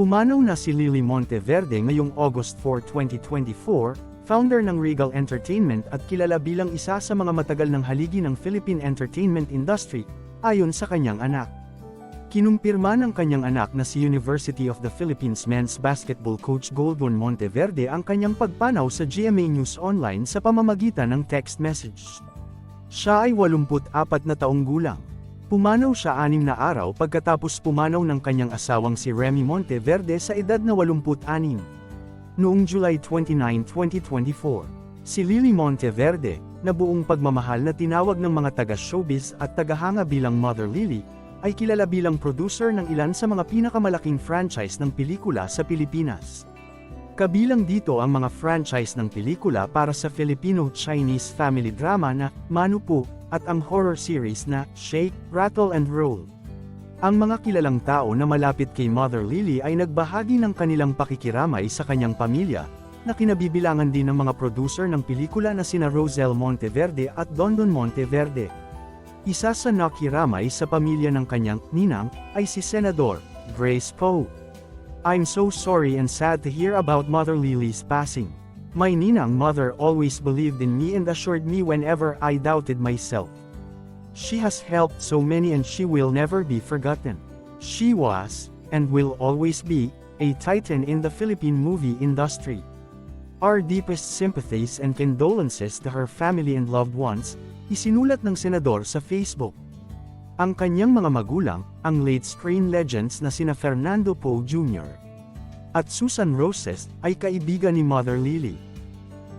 Pumanaw na si Lily Monteverde ngayong August 4, 2024, founder ng Regal Entertainment at kilala bilang isa sa mga matagal ng haligi ng Philippine entertainment industry, ayon sa kanyang anak. Kinumpirma ng kanyang anak na si University of the Philippines men's basketball coach Goldon Monteverde ang kanyang pagpanaw sa GMA News Online sa pamamagitan ng text message. Siya ay 84 na taong gulang. Pumanaw siya anim na araw pagkatapos pumanaw ng kanyang asawang si Remy Monteverde sa edad na 86. Noong July 29, 2024, si Lily Monteverde, na buong pagmamahal na tinawag ng mga taga-showbiz at tagahanga bilang Mother Lily, ay kilala bilang producer ng ilan sa mga pinakamalaking franchise ng pelikula sa Pilipinas. Kabilang dito ang mga franchise ng pelikula para sa Filipino-Chinese family drama na Manu Po at ang horror series na Shake, Rattle and Roll. Ang mga kilalang tao na malapit kay Mother Lily ay nagbahagi ng kanilang pakikiramay sa kanyang pamilya, na kinabibilangan din ng mga producer ng pelikula na sina Rosel Monteverde at Dondon Monteverde. Isa sa nakiramay sa pamilya ng kanyang ninang ay si Senador Grace Poe. I'm so sorry and sad to hear about Mother Lily's passing. My ninang mother always believed in me and assured me whenever I doubted myself. She has helped so many and she will never be forgotten. She was, and will always be, a titan in the Philippine movie industry. Our deepest sympathies and condolences to her family and loved ones, isinulat ng senador sa Facebook. Ang kanyang mga magulang, ang late screen legends na sina Fernando Poe Jr. at Susan Roses, ay kaibigan ni Mother Lily.